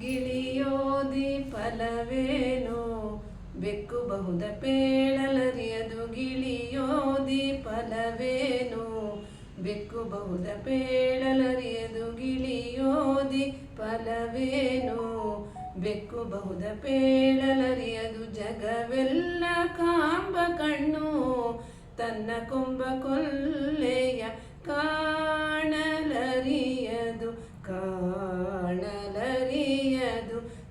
ಗಿಳಿಯೋದಿ ಫಲವೇನು? ಬೆಕ್ಕು ಬಹುದ ಪೇಳಲರಿಯದು ಗಿಳಿಯೋದಿ ಫಲವೇನು? ಬೆಕ್ಕು ಬಹುದ ಪೇಳಲರಿಯದು ಗಿಳಿಯೋದಿ ಫಲವೇನು? ಬೆಕ್ಕು ಬಹುದ ಪೇಳಲರಿಯದು ಜಗವೆಲ್ಲ ಕಾಂಬ ಕಣ್ಣು? ತನ್ನ ಕೊಂಬ ಕೊಲ್ಲೆಯ ಕಾಣಲರಿಯದು ಕಾಣಲರಿಯದು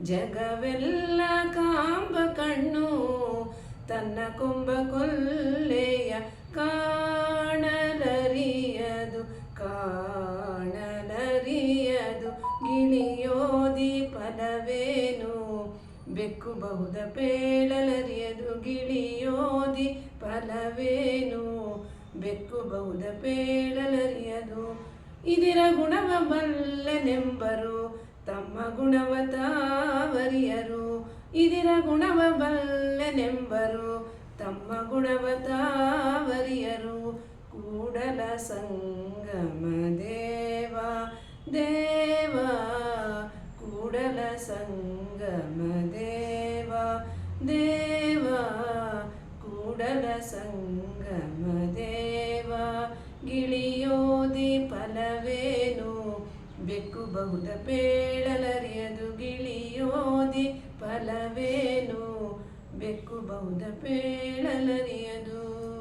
ಜಗವೆಲ್ಲ ಕಾಂಬ ಕಣ್ಣು, ತನ್ನ ಕೊಂಬ ಕೊಲ್ಲೆಯ ಕಾಣಲರಿಯದು ಕಾಣಲರಿಯದು ಗಿಳಿಯೋದಿ ಫಲವೇನು? ಬೆಕ್ಕು ಬಹುದ ಪೇಳಲರಿಯದು ಗಿಳಿಯೋದಿ ಫಲವೇನು? ಬೆಕ್ಕು ಬಹುದ ಪೇಳಲರಿಯದು, ಇದಿರ ಗುಣವ ಬಲ್ಲನೆಂಬರು ತಮ್ಮ ಗುಣವ ತಾವರಿಯರು ಇದಿರ ಗುಣವ ಬಲ್ಲನೆಂಬರು ತಮ್ಮ ಗುಣವ ತಾವರಿಯರು ಕೂಡಲ ಸಂಗಮ ದೇವ ದೇವ ಕೂಡಲ ಸಂಗಮ ದೇವ ದೇವ ಕೂಡಲ ಸಂಗಮ ದೇವ ಗಿಳಿಯೋದಿ ಫಲವೇನು? ಬೆಕ್ಕು ಬಹುದ ಪೇಳಲರಿಯದು ಗಿಳಿಯೋದಿ ಬಲವೇನು? ಬೆಕ್ಕು ಬೌದ್ಧ ಪೇಳಲರಿಯದು.